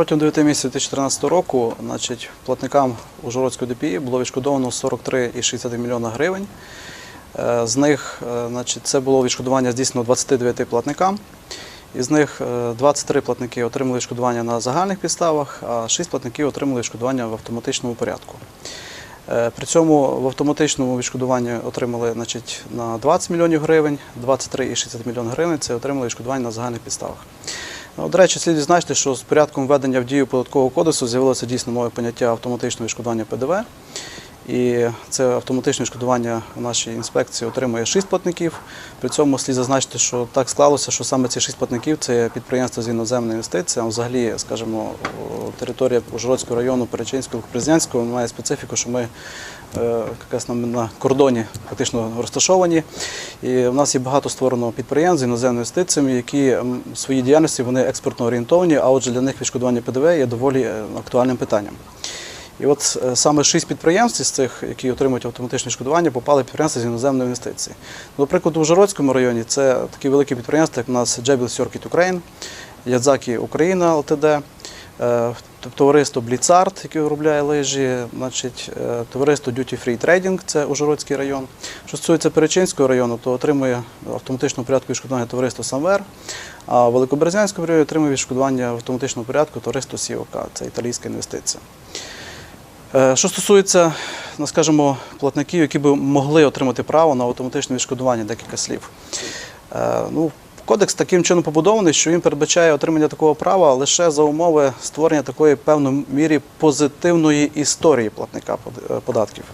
Протягом 9 місяців 2014 року значить, платникам Ужгородської ДПІ було відшкодовано 43,6 мільйона гривень. Е, З них е, значить, це було відшкодування здійснено 29 платникам. Із них е, 23 платники отримали відшкодування на загальних підставах, а 6 платників отримали відшкодування в автоматичному порядку. Е, При цьому в автоматичному відшкодуванні отримали значить, на 20 мільйонів гривень, 23,60 мільйонів гривень це отримали відшкодування на загальних підставах. Ну, До речі, слід відзначити, що з порядком введення в дію податкового кодексу з'явилося дійсно нове поняття автоматичного відшкодування ПДВ. І це автоматичне відшкодування в нашій інспекції отримує 6 платників. При цьому слід зазначити, що так склалося, що саме ці 6 платників це підприємства з інвестицією. А взагалі, скажімо, територія Ужгородського району, Перечинського, Президентського має специфіку, що ми е, на, кордоні фактично розташовані. І в нас є багато створено підприємств з іноземними інвестиціями, які своїй діяльності вони експортно орієнтовані, а отже для них відшкодування ПДВ є доволі е, актуальним питанням. І от е, саме шість підприємств з цих, які отримують автоматичне відшкодування, попали підприємства з іноземної інвестиції. Ну, Наприклад, у Ужгородському районі це такі великі підприємства, як у нас Джебіл Circuit Ukraine, Ядзакі Україна ЛТД, е, товариство Бліцарт, яке виробляє лижі, значить, е, товариство Duty Free Trading, це Ужгородський район. Що стосується Перечинського району, то отримує в автоматичному порядку відшкодування товариство Самвер, а в Великоберезянському районі отримує відшкодування в автоматичному порядку товариство Сівока, це італійська інвестиція. Е, Що стосується, ну, скажімо, платників, які б могли отримати право на автоматичне відшкодування, декілька слів. Е, Ну, Кодекс таким чином побудований, що він передбачає отримання такого права лише за умови створення такої певної мірі позитивної історії платника е, податків.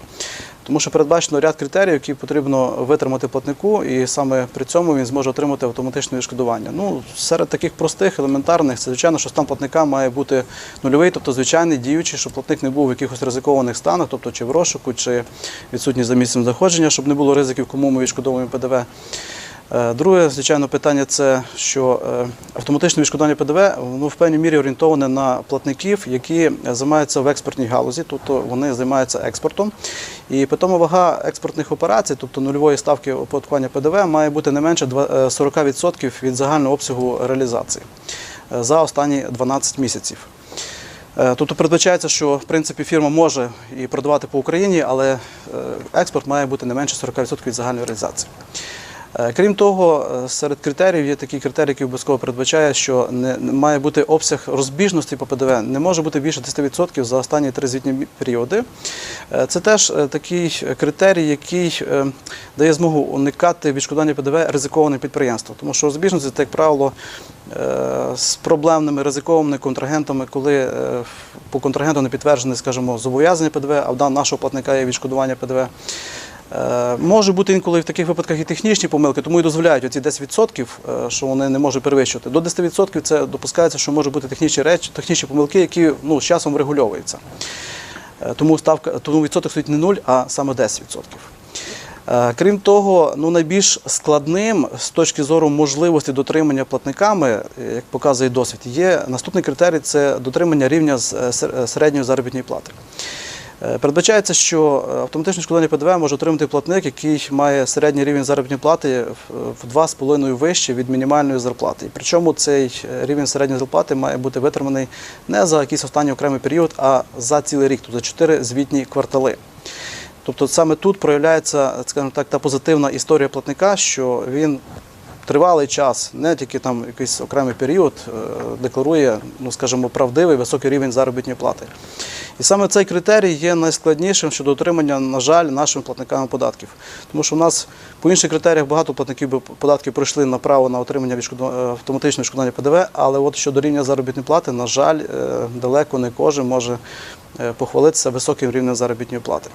Тому що передбачено ряд критеріїв, які потрібно витримати платнику, і саме при цьому він зможе отримати автоматичне відшкодування. Ну, серед таких простих, елементарних, це звичайно, що стан платника має бути нульовий, тобто звичайний діючий, щоб платник не був в якихось ризикованих станах, тобто чи в розшуку, чи відсутність за місцем заходження, щоб не було ризиків, кому ми відшкодовуємо ПДВ. Е, Друге, звичайно, питання це, що е, автоматичне відшкодування ПДВ воно в певній мірі орієнтоване на платників, які займаються в експортній галузі, тобто вони займаються експортом. І питома вага експортних операцій, тобто нульової ставки оподаткування ПДВ, має бути не менше е, 40% від загального обсягу реалізації е, за останні 12 місяців. Е, Тобто передбачається, що в принципі фірма може і продавати по Україні, але е, експорт має бути не менше 40% від загальної реалізації. Е, Крім того, е, серед критеріїв є такий критерій, який обов'язково передбачає, що не, має бути обсяг розбіжності по ПДВ, не може бути більше 10% за останні три звітні періоди. Е, Це теж такий критерій, який дає змогу уникати відшкодування ПДВ ризикованим підприємствам. Тому що розбіжності, це, як правило, з проблемними ризикованими контрагентами, коли по контрагенту не підтверджене, скажімо, зобов'язання ПДВ, а в дан- нашого платника є відшкодування ПДВ. Е, Може бути інколи в таких випадках і технічні помилки, тому і дозволяють оці 10%, е, що вони не можуть перевищувати. До 10% це допускається, що можуть бути технічні речі, технічні помилки, які ну, з часом врегульовуються. Е, Тому ставка, тому відсоток стоїть не 0, а саме 10%. Е, Крім того, ну найбільш складним з точки зору можливості дотримання платниками, як показує досвід, є наступний критерій це дотримання рівня середньої заробітної плати. Е, Передбачається, що е, автоматичне відшкодування ПДВ може отримати платник, який має середній рівень заробітної плати в- в 2,5 вище від мінімальної зарплати. Причому цей е, рівень середньої зарплати має бути витриманий не за якийсь останній окремий період, а за цілий рік, тобто за 4 звітні квартали. Тобто саме тут проявляється, скажімо так, та позитивна історія платника, що він тривалий час, не тільки там якийсь окремий період, декларує, ну скажімо, правдивий високий рівень заробітної плати. І саме цей критерій є найскладнішим щодо отримання, на жаль, нашими платниками податків. Тому що в нас по інших критеріях багато платників податків пройшли на право на отримання е, автоматичного відшкодування ПДВ, але от щодо рівня заробітної плати, на жаль, е, далеко не кожен може е, похвалитися високим рівнем заробітної плати.